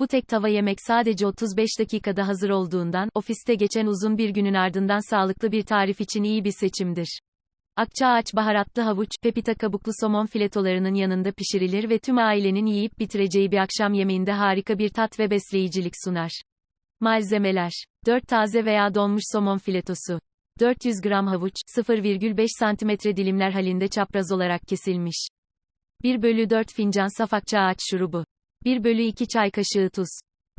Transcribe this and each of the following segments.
Bu tek tava yemek sadece 35 dakikada hazır olduğundan, ofiste geçen uzun bir günün ardından sağlıklı bir tarif için iyi bir seçimdir. Akçaağaç baharatlı havuç, pepita kabuklu somon filetolarının yanında pişirilir ve tüm ailenin yiyip bitireceği bir akşam yemeğinde harika bir tat ve besleyicilik sunar. Malzemeler 4 taze veya donmuş somon filetosu 400 gram havuç, 0,5 cm dilimler halinde çapraz olarak kesilmiş. 1 bölü 4 fincan saf akçaağaç şurubu. 1 bölü 2 çay kaşığı tuz.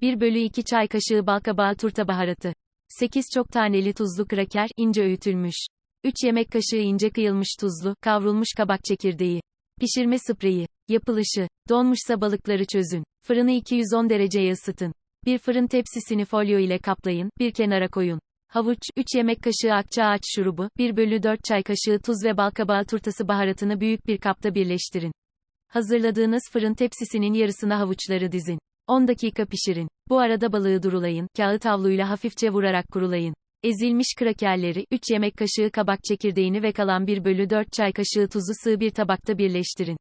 1 bölü 2 çay kaşığı balkabağı turta baharatı. 8 çok taneli tuzlu kraker, ince öğütülmüş. 3 yemek kaşığı ince kıyılmış tuzlu, kavrulmuş kabak çekirdeği. Pişirme spreyi. Yapılışı. Donmuşsa balıkları çözün. Fırını 210 dereceye ısıtın. Bir fırın tepsisini folyo ile kaplayın, bir kenara koyun. Havuç, 3 yemek kaşığı akçaağaç şurubu, 1 bölü 4 çay kaşığı tuz ve balkabağı turtası baharatını büyük bir kapta birleştirin. Hazırladığınız fırın tepsisinin yarısına havuçları dizin. 10 dakika pişirin. Bu arada balığı durulayın, kağıt havluyla hafifçe vurarak kurulayın. Ezilmiş krakerleri, 3 yemek kaşığı kabak çekirdeğini ve kalan 1 bölü 4 çay kaşığı tuzu sığ bir tabakta birleştirin.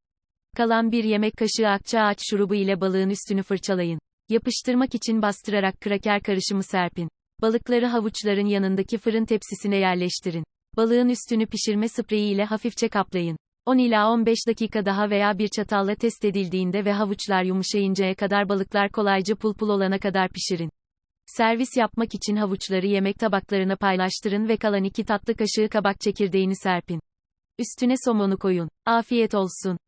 Kalan 1 yemek kaşığı akçaağaç şurubu ile balığın üstünü fırçalayın. Yapıştırmak için bastırarak kraker karışımı serpin. Balıkları havuçların yanındaki fırın tepsisine yerleştirin. Balığın üstünü pişirme spreyi ile hafifçe kaplayın. 10 ila 15 dakika daha veya bir çatalla test edildiğinde ve havuçlar yumuşayıncaya kadar balıklar kolayca pulpul olana kadar pişirin. Servis yapmak için havuçları yemek tabaklarına paylaştırın ve kalan 2 tatlı kaşığı kabak çekirdeğini serpin. Üstüne somonu koyun. Afiyet olsun.